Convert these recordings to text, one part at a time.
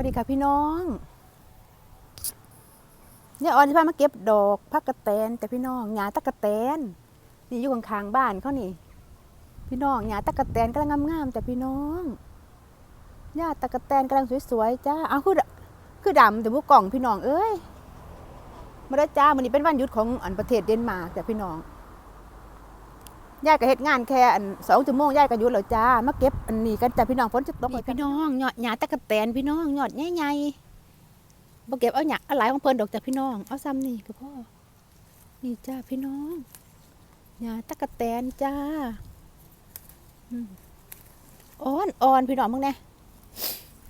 วัสดีค่ะพี่น้องเนี่ยออนจะพามาเก็บดอกพักกระแตนแต่พี่น้องหญ้าตะกะแตนนี่อยู่ข้างๆบ้านเขานี่ พี่น้องหญ้าตะกะแตนกำลังงามๆแต่พี่น้องหญ้าตะกะแตนกำลังสวยๆจ้าเอาคือคือดำแต่บุกกล่องพี่น้องเอ้ยมาได้จ้ามันนี้เป็นวันหยุดของอันประเทศเดนมาร์กแต่พี่น้อง ยายก็เฮ็ดงานแค่อันสองชั่วโมงยายก็หยุดแล้วจ้ามาเก็บอันนี้กันจ้าพี่น้องฝนจะตกนี่พี่น้องยอดหญ้าตะกะแตนพี่น้องยอดใหญ่ๆบ่เก็บเอาหญ้าเอาหลายของเพิ่นดอกจ้าพี่น้องเอาซ้ำนี่ก็พอนี่จ้าพี่น้องหญ้าตะกะแตนจ้าอืมอ่อนอ่อนพี่น้องมึงแน่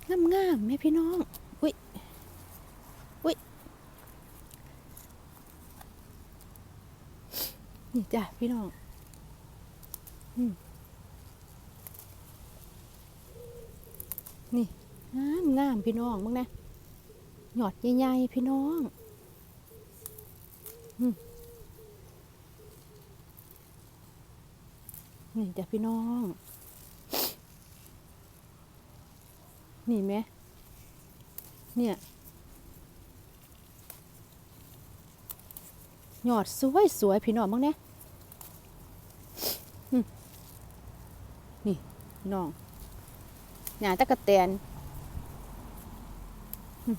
งามงามๆแม่พี่น้องอุ้ยอุ้ยนี่จ้าพี่น้อง นี่งามงามพี่น้องมึงนะหยอดใหญ่ๆพี่น้องนี่จ้ะพี่น้อง นี่ไหมเนี่ยหยอดสวยสวยๆพี่น้องมึงเนี่ยอืม นี่น้องหญ้าตะกะแตนอืม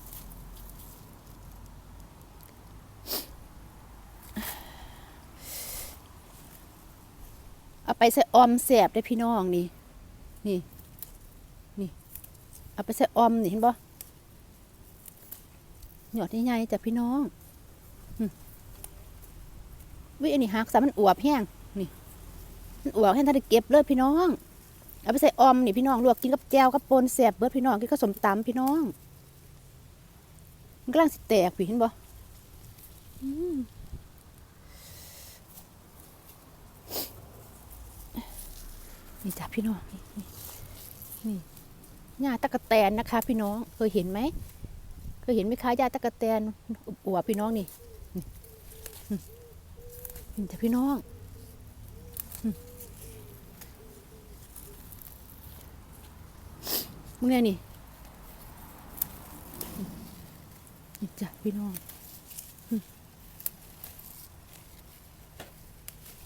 เอาไปใส่ออมแสบได้พี่น้องนี่ นี่ นี่ เอาไปใส่ออมนี่เห็นบ่หยอดใหญ่ๆจ้ะพี่น้องวิอันนี้หักซะมันอวบแห้งนี่ มันอวบให้งท่านเก็บเลยพี่น้อง เอาไปใส่ออมนี่พี่น้องลวกกินกับแจวกับปนแสบเบิดพี่น้องกินกับสมตำพี่น้องมันกำลังสิแตกพี่เห็นบ่นี่จ้ะพี่น้องนี่นี่นี่หญ้าตะกะแตนนะคะ พี่น้องเคยเห็นไหมเคยเห็นไหมคะหญ้าตะกะแตนอวบพี่น้องนี่นี่อืมนี่จ้ะพี่น้อง มึงไงนี่นี่จ้ะพี่น้อง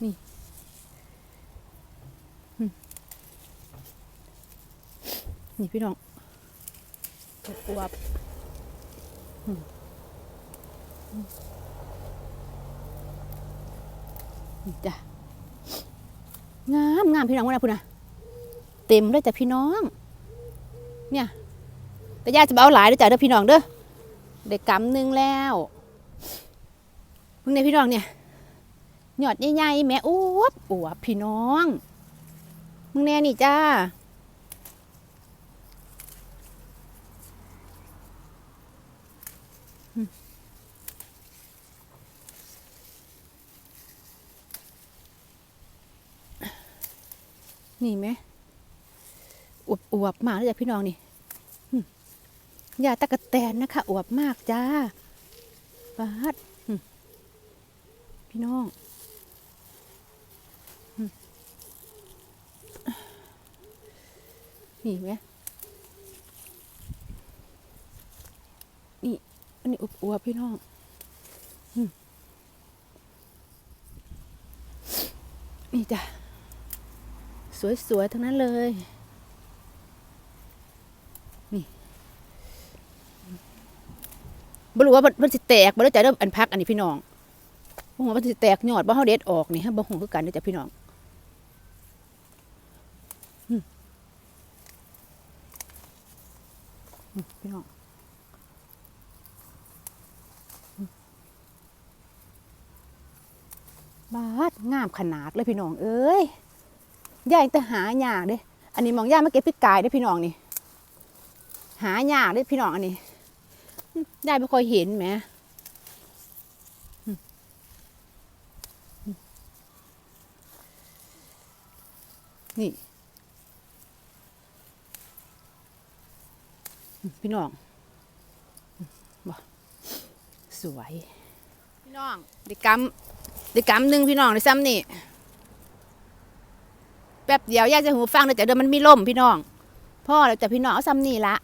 นี่นี่พี่น้องอวบอืมอืมนี่จ้ะงามงามพี่น้องว่านะพูดนะเต็มเลยจ้ะพี่น้อง เนี่ยแต่ย่าจะเอาหลายด้อจ้ะเด้อพี่น้องเด้อได้กกำหนึงแล้วมึงเนี่ยพี่น้องเนี่ยหยอดใหญ่ๆแม่อวบอวบพี่น้อง มึงแน่นี่จ้าอืมนี่ไหม อวบอวบๆมากเลยจ้ะพี่น้องนี่อืมยาตะกะแตนนะคะอวบมากจ้าบาดพี่น้องนี่ไหมนี่อันนี้อวบอวบๆพี่น้องนี่จ้ะ สวยๆทั้งนั้นเลย บ่รู้ว่ามันสิแตกบ่ได้ใจเริ่มอันพักอันนี้พี่น้องบ่ฮู้ว่ามันสิแตกยอดบ่เฮาเด็ดออกนี่ฮะบ่ฮู้คือกันเด้อจ้ะพี่น้องอืมพี่น้องบาดงามขนาดเลยพี่น้อง เอ้ยย่ายังแต่หายากเด้อันนี้มองย่ามาเก็บพี่กายเด้พี่น้องนี่ หายากเด้พี่น้องอันนี้ ยายไม่ค่อยเห็นแหมอืมอืมนี่อืมพี่น้องอืมบ่สวย พี่น้องไดิกำไดิกำหนึ่งพี่น้องไดิซ้ำนี่แป๊บเดียวยายจะหูฟังเลยแต่เดี๋ยวมันมีล่มพี่น้องพ่อแล้วแต่พี่น้องเอาซ้ำนี่ละ